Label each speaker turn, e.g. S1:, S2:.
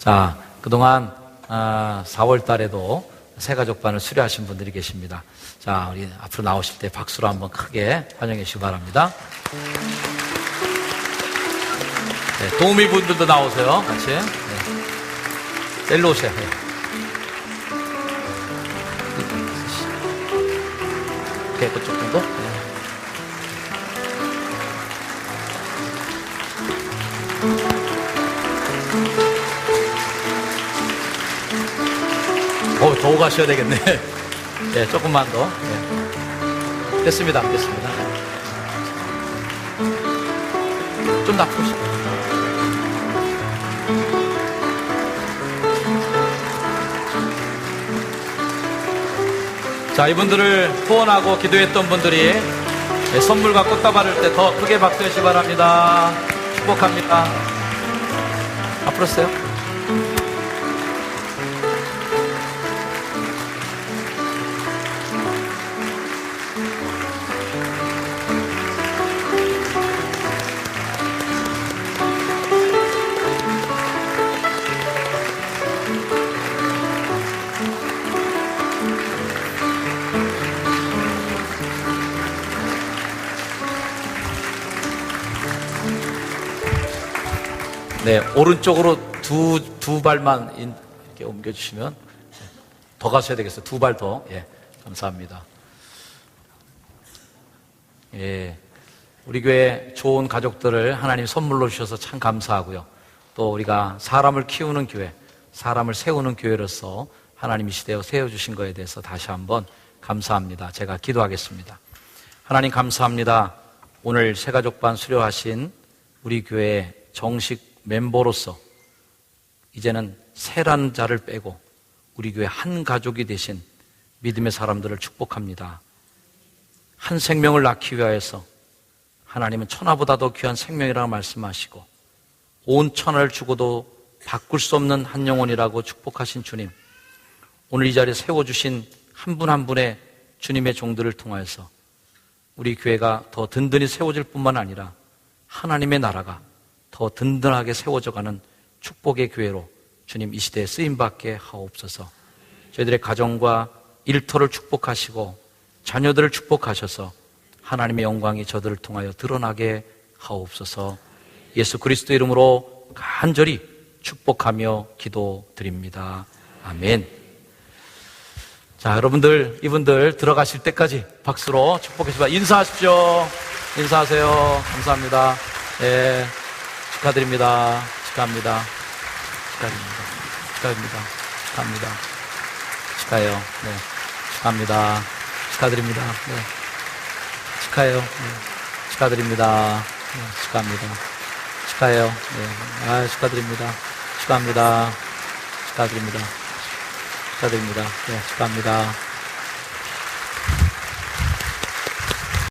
S1: 자, 그동안 아, 4월 달에도 새가족반을 수료하신 분들이 계십니다. 자, 우리 앞으로 나오실 때 박수로 한번 크게 환영해 주시기 바랍니다. 네, 도우미 분들도 나오세요. 같이. 네. 일로 오세요. 네. 네, 그쪽 정도? 네. 어, 더 가셔야 되겠네. 네, 조금만 더. 네. 됐습니다. 됐습니다. 앞으로 오시죠. 자, 이분들을 후원하고 기도했던 분들이 네, 선물과 꽃다발을 때 더 크게 박수해 주시기 바랍니다. 축복합니다. 앞으로 오세요. 네, 오른쪽으로 두, 두 발만 인- 이렇게 옮겨주시면 더 가셔야 되겠어요. 두 발 더. 예, 감사합니다. 예, 우리 교회 좋은 가족들을 하나님 선물로 주셔서 참 감사하고요. 또 우리가 사람을 키우는 교회, 사람을 세우는 교회로서 하나님 이 시대에 세워주신 것에 대해서 다시 한번 감사합니다. 제가 기도하겠습니다. 하나님 감사합니다. 오늘 새가족반 수료하신 우리 교회 정식 멤버로서 이제는 세라는 자를 빼고 우리 교회 한 가족이 되신 믿음의 사람들을 축복합니다. 한 생명을 낳기 위하여서 하나님은 천하보다도 귀한 생명이라고 말씀하시고 온 천하를 주고도 바꿀 수 없는 한 영혼이라고 축복하신 주님. 오늘 이 자리에 세워주신 한 분한 분의 주님의 종들을 통하여서 우리 교회가 더 든든히 세워질 뿐만 아니라 하나님의 나라가 더 든든하게 세워져가는 축복의 교회로 주님 이 시대에 쓰임받게 하옵소서. 저희들의 가정과 일터를 축복하시고 자녀들을 축복하셔서 하나님의 영광이 저들을 통하여 드러나게 하옵소서. 예수 그리스도 이름으로 간절히 축복하며 기도드립니다. 아멘. 자, 여러분들, 이분들 들어가실 때까지 박수로 축복해 주시바 인사하십시오. 인사하세요. 감사합니다. 예. 축하드립니다. 축하합니다. 축하드립니다. 축하드립니다. 축하합니다. 축하해요. 네. 축하합니다. 축하드립니다. 네. 축하해요. 네. 축하드립니다. 네. 축하합니다. 축하해요. 네. 아, 축하드립니다. 축하합니다. 축하드립니다. 축하드립니다. 네, 축하합니다.